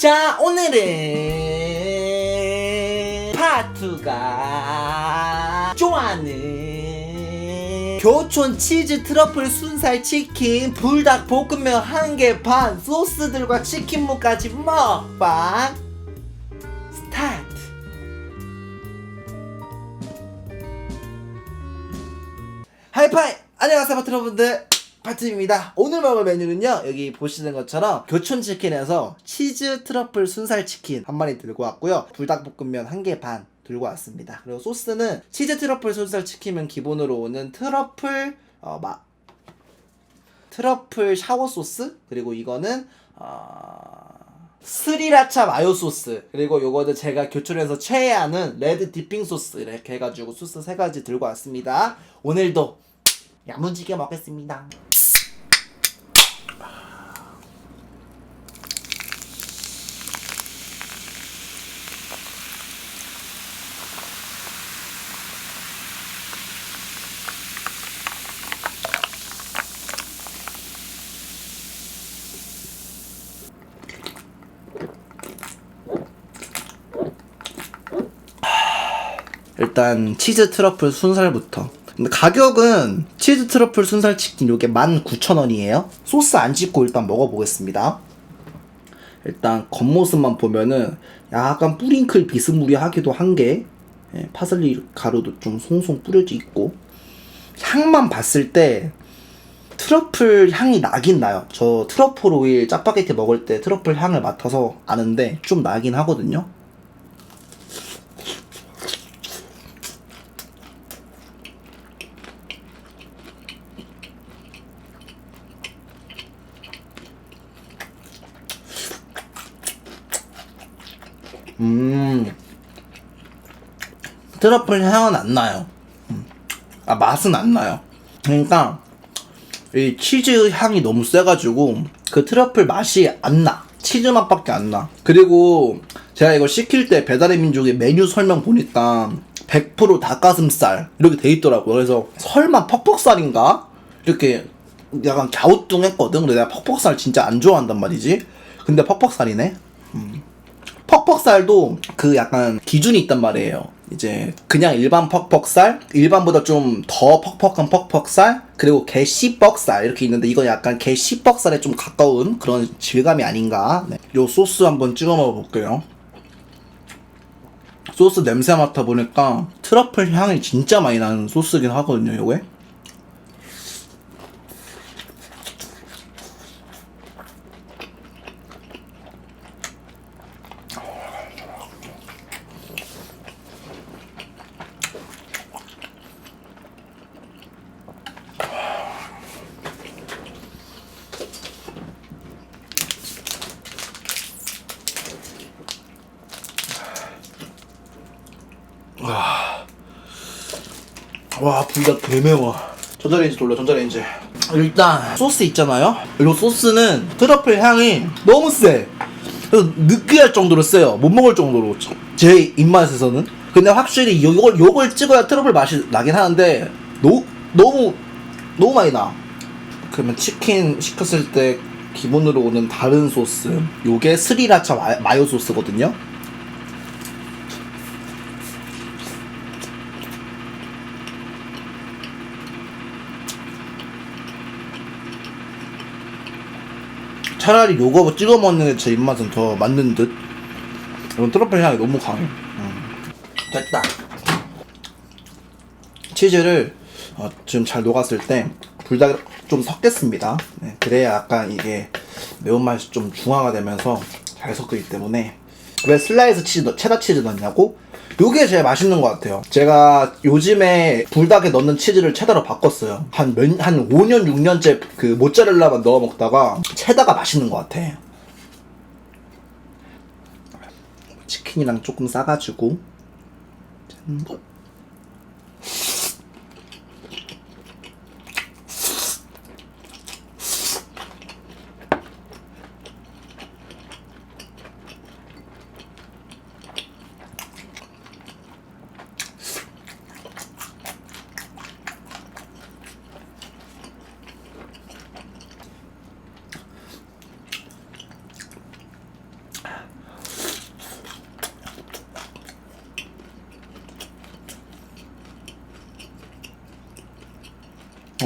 자 오늘은 파투가 좋아하는 교촌 치즈 트러플 순살 치킨 불닭 볶음면 한 개 반 소스들과 치킨무까지 먹방 스타트. 하이파이! 안녕하세요 파트 여러분들 파트입니다. 오늘 먹을 메뉴는요 여기 보시는 것처럼 교촌 치킨에서 치즈 트러플 순살 치킨 한 마리 들고 왔고요. 불닭볶음면 한 개 반 들고 왔습니다. 그리고 소스는 치즈 트러플 순살 치킨은 기본으로 오는 트러플 어, 마, 트러플 샤워 소스? 그리고 이거는 어, 스리라차 마요 소스. 그리고 요거는 제가 교촌에서 최애하는 레드 디핑 소스. 이렇게 해가지고 소스 세 가지 들고 왔습니다. 오늘도 야무지게 먹겠습니다 일단 치즈 트러플 순살부터. 근데 가격은 치즈 트러플 순살 치킨 요게 19,000원이에요. 소스 안 찍고 일단 먹어보겠습니다. 일단 겉모습만 보면은 약간 뿌링클 비스무리하기도 한게 예, 파슬리 가루도 좀 송송 뿌려져 있고. 향만 봤을 때 트러플 향이 나긴 나요. 저 트러플 오일 짜파게티 먹을 때 트러플 향을 맡아서 아는데 좀 나긴 하거든요 음. 트러플 향은 안 나요. 음. 아, 맛은 안 나요. 그러니까, 이 치즈 향이 너무 세가지고, 그 트러플 맛이 안 나. 치즈 맛밖에 안 나. 그리고, 제가 이거 시킬 때 배달의 민족의 메뉴 설명 보니까, 100% 닭가슴살. 이렇게 돼 있더라고요. 그래서, 설마 퍽퍽살인가? 이렇게, 약간 갸우뚱했거든. 근데 내가 퍽퍽살 진짜 안 좋아한단 말이지. 근데 퍽퍽살이네. 퍽퍽살도 그 약간 기준이 있단 말이에요. 이제 그냥 일반 퍽퍽살, 일반보다 좀 더 퍽퍽한 퍽퍽살, 그리고 개씨뻑살 이렇게 있는데 이건 약간 개씨뻑살에 좀 가까운 그런 질감이 아닌가. 네. 요 소스 한번 찍어 먹어볼게요. 소스 냄새 맡아 보니까 트러플 향이 진짜 많이 나는 소스긴 하거든요, 요게. 와 불닭 개매워. 전자레인지 돌려 전자레인지. 일단 소스 있잖아요? 이 소스는 트러플 향이 너무 세 그래서 느끼할 정도로 세요. 못 먹을 정도로. 제 입맛에서는. 근데 확실히 요걸 요걸 찍어야 트러플 맛이 나긴 하는데 노, 너무 너무 많이 나 그러면 치킨 시켰을 때 기본으로 오는 다른 소스 요게 스리라차 마, 마요 소스거든요 차라리 요거 찍어 먹는 게 제 입맛은 더 맞는 듯. 이건 트러플 향이 너무 강해. 음. 됐다. 치즈를 어, 지금 잘 녹았을 때 불닭 좀 섞겠습니다. 네, 그래야 약간 이게 매운맛이 좀 중화가 되면서 잘 섞이기 때문에 왜 슬라이스 치즈, 넣- 체다 치즈 넣냐고? 요게 제일 맛있는 것 같아요. 제가 요즘에 불닭에 넣는 치즈를 체다로 바꿨어요. 한 몇, 한 5년, 6년째 그 모짜렐라만 넣어 먹다가 체다가 맛있는 것 같아. 치킨이랑 조금 싸가지고. 짠.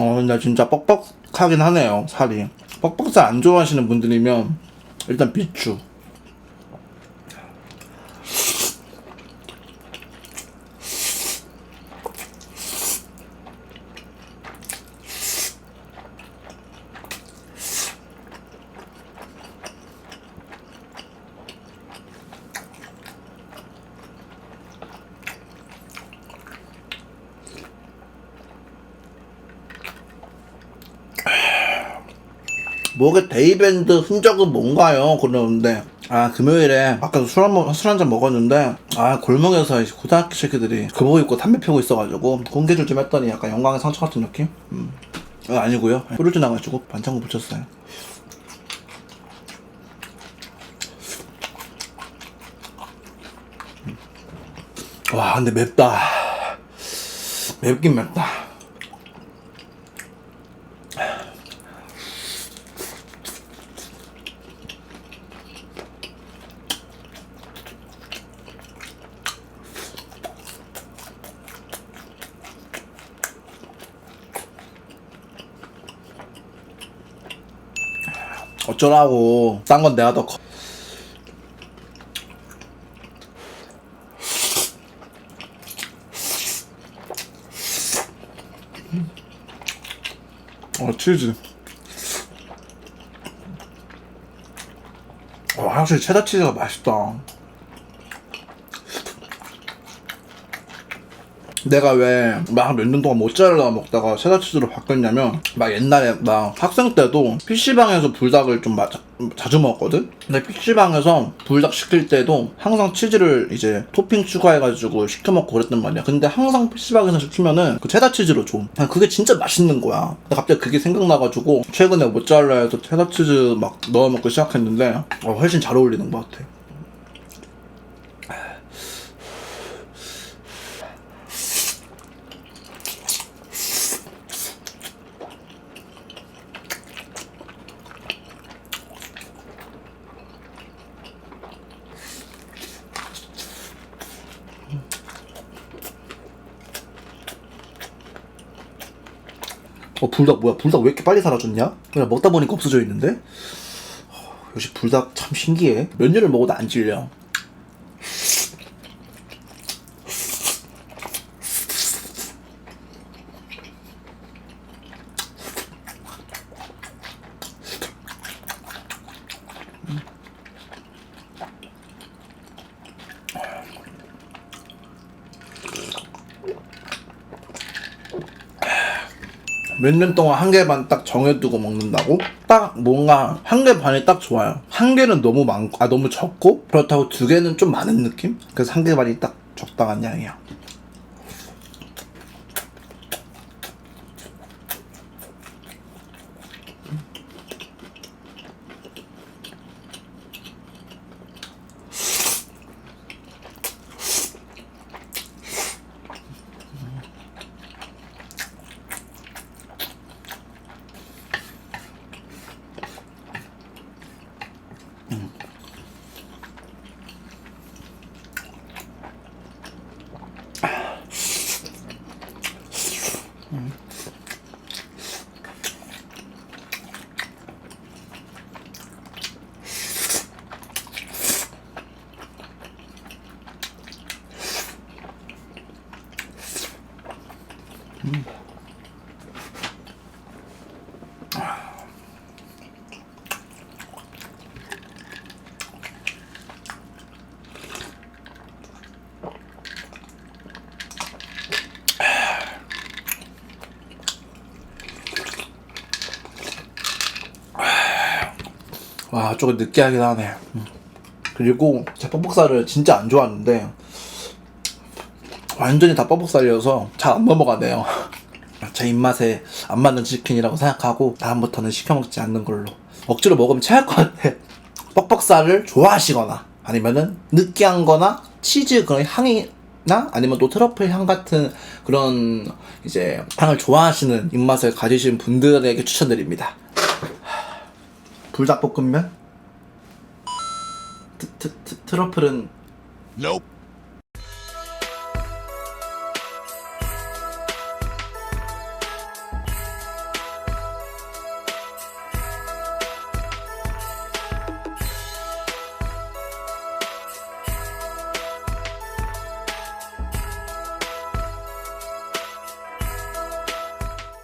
어, 근데 진짜 뻑뻑하긴 하네요, 살이. 뻑뻑살 안 좋아하시는 분들이면 일단 비추. 목에 데이밴드 흔적은 뭔가요? 그러는데 아 금요일에 아까 술 한 술 한 잔 먹었는데 아 골목에서 고등학교 새끼들이 교복 입고 담배 피우고 있어가지고 공개줄 좀 했더니 약간 영광의 상처 같은 느낌? 음. 아, 아니고요 꿀을 지나가지고 반창고 붙였어요 음. 와 근데 맵다 맵긴 맵다 어쩌라고. 딴건 내가 더 커. 어 치즈. 어 확실히 체다 치즈가 맛있다 내가 왜 막 몇 년 동안 모짜렐라 먹다가 체다 치즈로 바뀌었냐면 막 옛날에 막 학생 때도 PC방에서 불닭을 좀 마- 자주 먹었거든? 근데 PC방에서 불닭 시킬 때도 항상 치즈를 이제 토핑 추가해가지고 시켜 먹고 그랬단 말이야. 근데 항상 PC방에서 시키면은 그 체다 치즈로 줘. 그냥 그게 진짜 맛있는 거야. 근데 갑자기 그게 생각나가지고 최근에 모짜렐라에서 체다 치즈 막 넣어 먹고 시작했는데 어, 훨씬 잘 어울리는 것 같아 어 불닭 뭐야? 불닭 왜 이렇게 빨리 사라졌냐? 그냥 먹다 보니까 없어져 있는데? 어, 역시 불닭 참 신기해. 몇 년을 먹어도 안 질려 몇 년 동안 한 개 반 딱 정해두고 먹는다고? 딱 뭔가 한 개 반이 딱 좋아요. 한 개는 너무 많고, 아, 너무 적고, 그렇다고 두 개는 좀 많은 느낌? 그래서 한 개 반이 딱 적당한 양이야. 와, 조금 느끼하긴 하네. 음. 그리고 제 뻑뻑살을 진짜 안 좋아하는데 완전히 다 뻑뻑살이어서 잘 안 넘어가네요. 제 입맛에 안 맞는 치킨이라고 생각하고 다음부터는 시켜 먹지 않는 걸로. 억지로 먹으면 체할 것 같아. 뻑뻑살을 좋아하시거나 아니면은 느끼한 거나 치즈 그런 향이 나 아니면 또 트러플 향 같은 그런 이제 향을 좋아하시는 입맛을 가지신 분들에게 추천드립니다. 불닭볶음면? 트, 트, 트, 트러플은 Nope.